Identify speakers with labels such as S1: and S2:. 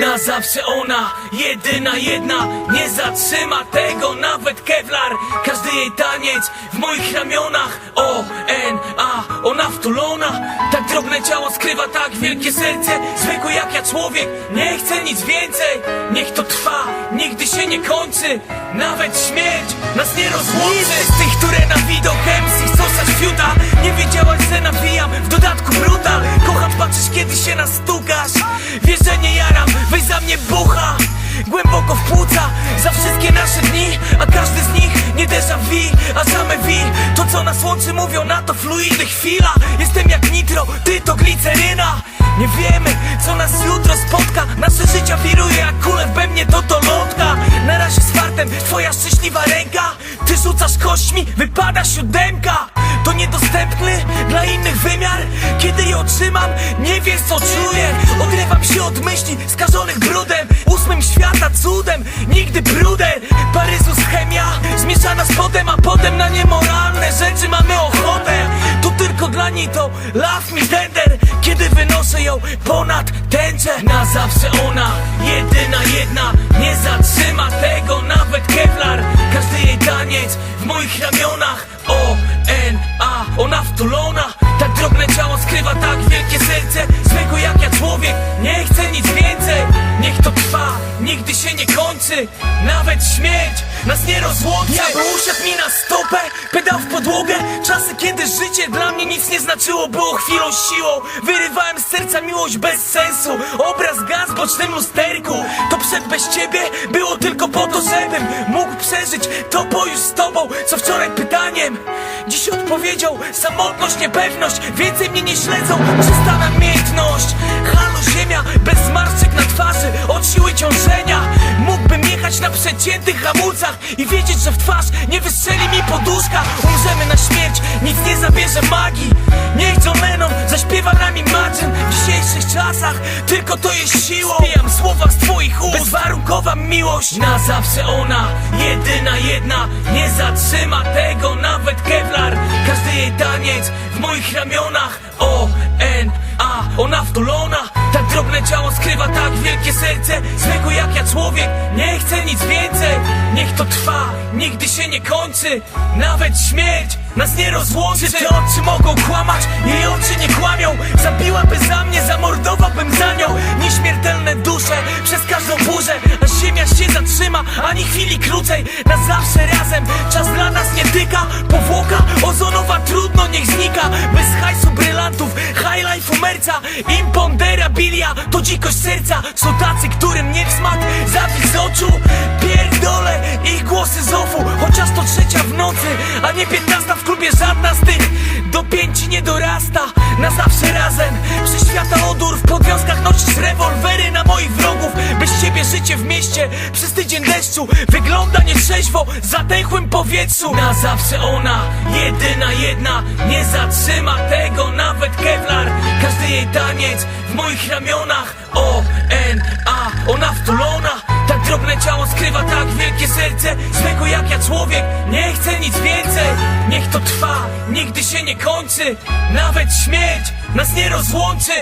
S1: Na zawsze ona, jedyna jedna Nie zatrzyma tego. Nawet Kevlar Każdy jej taniec w moich ramionach. O, N, A, ona wtulona. Tak drobne ciało skrywa tak wielkie serce. Zwykły jak ja człowiek, nie chcę nic więcej. Niech to trwa, nigdy się nie kończy. Nawet śmierć nas nie rozłączy. Z tych, które na widok MC a same wir To co nas łączy mówią na to fluidy chwila. Jestem jak nitro, ty to gliceryna. Nie wiemy co nas jutro spotka. Nasze życia wiruje jak kule w bębnie to to lotka. Na razie z fartem, twoja szczęśliwa ręka. Ty rzucasz kośćmi, wypada siódemka. To niedostępny dla innych wymiar. Kiedy je otrzymam, nie wiesz co czuję. Odrywam się od myśli skażonych brudem niej to love me tender. Kiedy wynoszę ją ponad tęczę Na zawsze ona, jedyna jedna kończy Nawet śmierć nas nie rozłączy. Bym usiadł mi na stopę, pedał w podłogę. Czasy kiedy życie dla mnie nic nie znaczyło Było chwilą siłą, wyrywałem z serca miłość bez sensu. Obraz gaz w bocznym lusterku. To przed bez ciebie było tylko po to, żebym mógł przeżyć To bo już z tobą, co wczoraj pytaniem. Dziś odpowiedział, samotność, niepewność. Więcej mnie nie śledzą, czysta namiętność Halo ziemia, bez zmarszczek na twarzy Od siły ciążenia. Mógłbym jechać na przeciętych hamulcach I wiedzieć, że w twarz nie wystrzeli mi poduszka. Umrzemy na śmierć, nic nie zabierze magii. Niech John Lennon zaśpiewa nami Imagine W dzisiejszych czasach tylko to jest siłą. Spijam słowa z twoich ust. Bezwarunkowa miłość. Na zawsze ona, jedyna jedna Nie zatrzyma tego. Nawet Kevlar Każdy jej taniec w moich ramionach. O, wielkie serce Zwykły jak ja człowiek, nie chcę nic więcej. Niech to trwa, nigdy się nie kończy. Nawet śmierć nas nie rozłączy. Czy te oczy mogą kłamać? Jej oczy nie kłamią Na zawsze razem, czas dla nas nie tyka Powłoka ozonowa trudno niech znika. Bez hajsu brylantów, high life'u merca Imponderabilia to dzikość serca. Są tacy, którym nie w smak zapis z oczu. Pierdolę ich głosy z ofu Chociaż to trzecia w nocy, a nie piętnasta w klubie Żadna z tych w mieście Przez tydzień deszczu. Wygląda nietrzeźwo w zatęchłym powietrzu. Na zawsze ona, jedyna jedna Nie zatrzyma tego nawet Kevlar. Każdy jej taniec w moich ramionach. O, N, A, ona wtulona. Tak drobne ciało skrywa tak wielkie serce. Zwykły jak ja człowiek, nie chcę nic więcej. Niech to trwa, nigdy się nie kończy. Nawet śmierć nas nie rozłączy